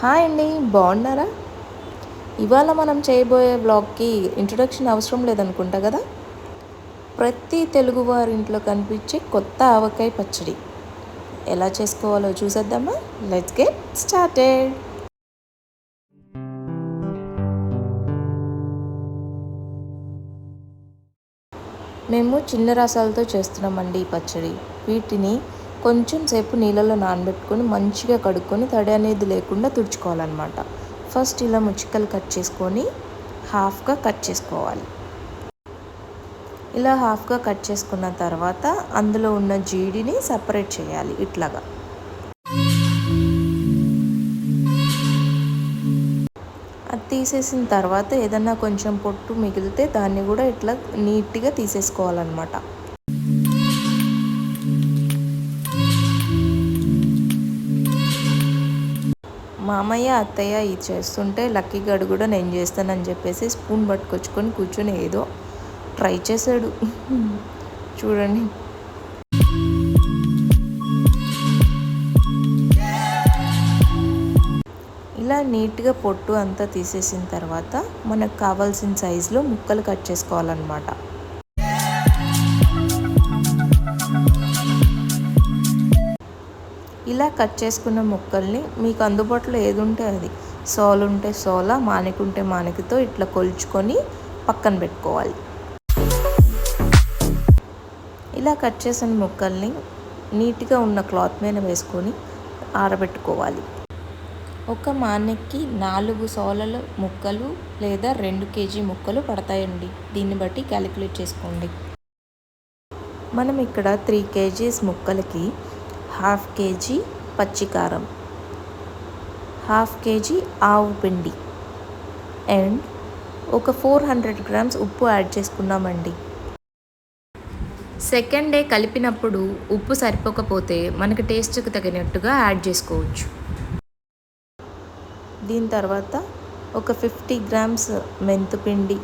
Hi అండి బాగున్నారా? ఇవాళ మనం చేయబోయే బ్లాగ్కి ఇంట్రొడక్షన్ అవసరం లేదనుకుంటా కదా? ప్రతి తెలుగు వారింట్లో కనిపించే కొత్త ఆవకాయ పచ్చడి. ఎలా చేసుకోవాలో చూసేద్దామా? లెట్స్ గెట్ స్టార్టెడ్ మేము చిన్న రసాలతో చేస్తున్నామండి ఈ పచ్చడి. వీటిని కొంచెం సేపు నీళ్ళలో నానబెట్టుకొని మంచిగా కడుక్కొని తడి అనేది లేకుండా తుడుచుకోవాలన్నమాట. ఫస్ట్ ఇలా ముచ్చికలు కట్ చేసుకొని హాఫ్గా కట్ చేసుకోవాలి. ఇలా హాఫ్గా కట్ చేసుకున్న తర్వాత అందులో ఉన్న జీడిని సపరేట్ చేయాలి ఇట్లాగా. అది తీసేసిన తర్వాత ఏదన్నా కొంచెం పొట్టు మిగిలితే దాన్ని కూడా ఇట్లా నీట్గా తీసేసుకోవాలన్నమాట. మామయ్య అత్తయ్య ఇది చేస్తుంటే లక్కీ గడు కూడా నేను చేస్తానని చెప్పేసి స్పూన్ పట్టుకొచ్చుకొని కూర్చొని ఏదో ట్రై చేశాడు. చూడండి. ఇలా నీట్గా పొట్టు అంతా తీసేసిన తర్వాత మనకు కావాల్సిన సైజులో ముక్కలు కట్ చేసుకోవాలన్నమాట. ఇలా కట్ చేసుకున్న ముక్కల్ని మీకు అందుబాటులో ఏది ఉంటే అది. సోలు ఉంటే సోల మానికుంటే మానికతో ఇట్లా కొలుచుకొని పక్కన పెట్టుకోవాలి. ఇలా కట్ చేసిన ముక్కల్ని నీట్గా ఉన్న క్లాత్ మీద వేసుకొని ఆరబెట్టుకోవాలి. ఒక మానెక్కి నాలుగు సోలల ముక్కలు లేదా రెండు కేజీ ముక్కలు పడతాయండి. దీన్ని బట్టి క్యాలిక్యులేట్ చేసుకోండి. మనం ఇక్కడ త్రీ కేజీస్ ముక్కలకి హాఫ్ కేజీ పచ్చికారం హాఫ్ కేజీ ఆవు పిండి అండ్ ఒక ఫోర్ హండ్రెడ్ గ్రామ్స్ ఉప్పు యాడ్ చేసుకున్నామండి. సెకండ్ డే కలిపినప్పుడు ఉప్పు సరిపోకపోతే మనకి టేస్ట్కి తగినట్టుగా యాడ్ చేసుకోవచ్చు. దీని తర్వాత ఒక ఫిఫ్టీ గ్రామ్స్ మెంతిపిండి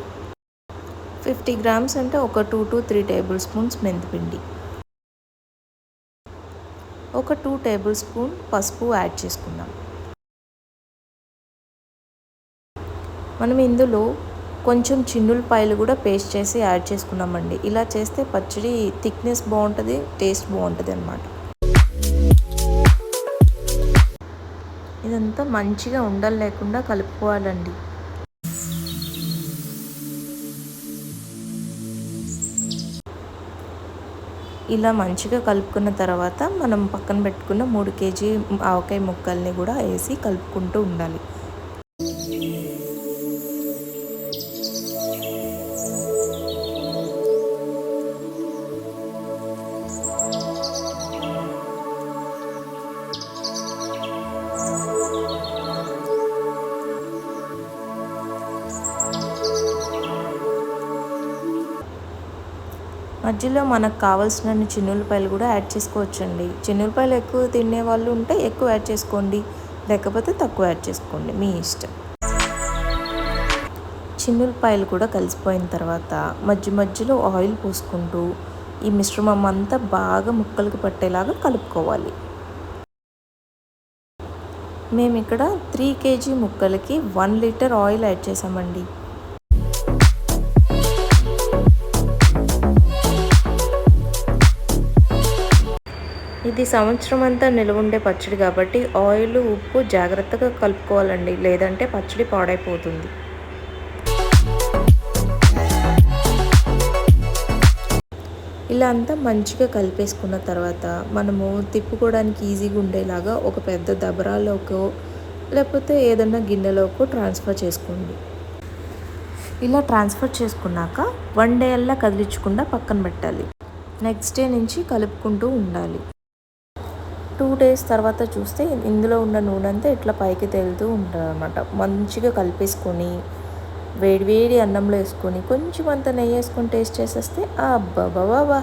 ఫిఫ్టీ గ్రామ్స్ అంటే ఒక two to three table spoons మెంతిపిండి. ఒక టూ టేబుల్ స్పూన్ పసుపు యాడ్ చేసుకుందాం. మనం ఇందులో కొంచెం చిన్నులపాయలు కూడా పేస్ట్ చేసి యాడ్ చేసుకున్నామండి. ఇలా చేస్తే పచ్చడి థిక్నెస్ బాగుంటుంది టేస్ట్ బాగుంటుంది అనమాట ఇదంతా మంచిగా ఉండలు లేకుండా కలుపుకోవాలండి. ఇలా మంచిగా కలుపుకున్న తర్వాత మనం పక్కన పెట్టుకున్న మూడు కేజీ ఆవకాయ ముక్కల్ని కూడా వేసి కలుపుకుంటూ ఉండాలి. మధ్యలో మనకు కావాల్సిన చిన్నులపాయలు కూడా యాడ్ చేసుకోవచ్చండి. చిన్నులపాయలు ఎక్కువ తినే వాళ్ళు ఉంటే ఎక్కువ యాడ్ చేసుకోండి. లేకపోతే తక్కువ యాడ్ చేసుకోండి. మీ ఇష్టం. చిన్నులపాయలు కూడా కలిసిపోయిన తర్వాత మధ్య మధ్యలో ఆయిల్ పోసుకుంటూ ఈ మిశ్రమం అంతా బాగా ముక్కలకు పట్టేలాగా కలుపుకోవాలి. మేము ఇక్కడ త్రీ కేజీ ముక్కలకి వన్ లీటర్ ఆయిల్ యాడ్ చేసామండి ఇది సంవత్సరం అంతా నిల్వ ఉండే పచ్చడి కాబట్టి ఆయిల్ ఉప్పు జాగ్రత్తగా కలుపుకోవాలండి. లేదంటే పచ్చడి పాడైపోతుంది. ఇలా అంతా మంచిగా కలిపేసుకున్న తర్వాత మనము తిప్పుకోవడానికి ఈజీగా ఉండేలాగా ఒక పెద్ద దబరాలోకో లేకపోతే ఏదన్నా గిన్నెలోకో ట్రాన్స్ఫర్ చేసుకోండి. ఇలా ట్రాన్స్ఫర్ చేసుకున్నాక వన్ డే అల్లా కదిలించకుండా పక్కన పెట్టాలి. నెక్స్ట్ డే నుంచి కలుపుకుంటూ ఉండాలి. టూ డేస్ తర్వాత చూస్తే ఇందులో ఉన్న నూనె అంతా ఇట్లా పైకి తేలుతూ ఉంటుంది అనమాట మంచిగా కలిపేసుకొని వేడి వేడి అన్నంలో వేసుకొని కొంచెం అంత నెయ్యి వేసుకొని టేస్ట్ చేసేస్తే అబ్బా బాబా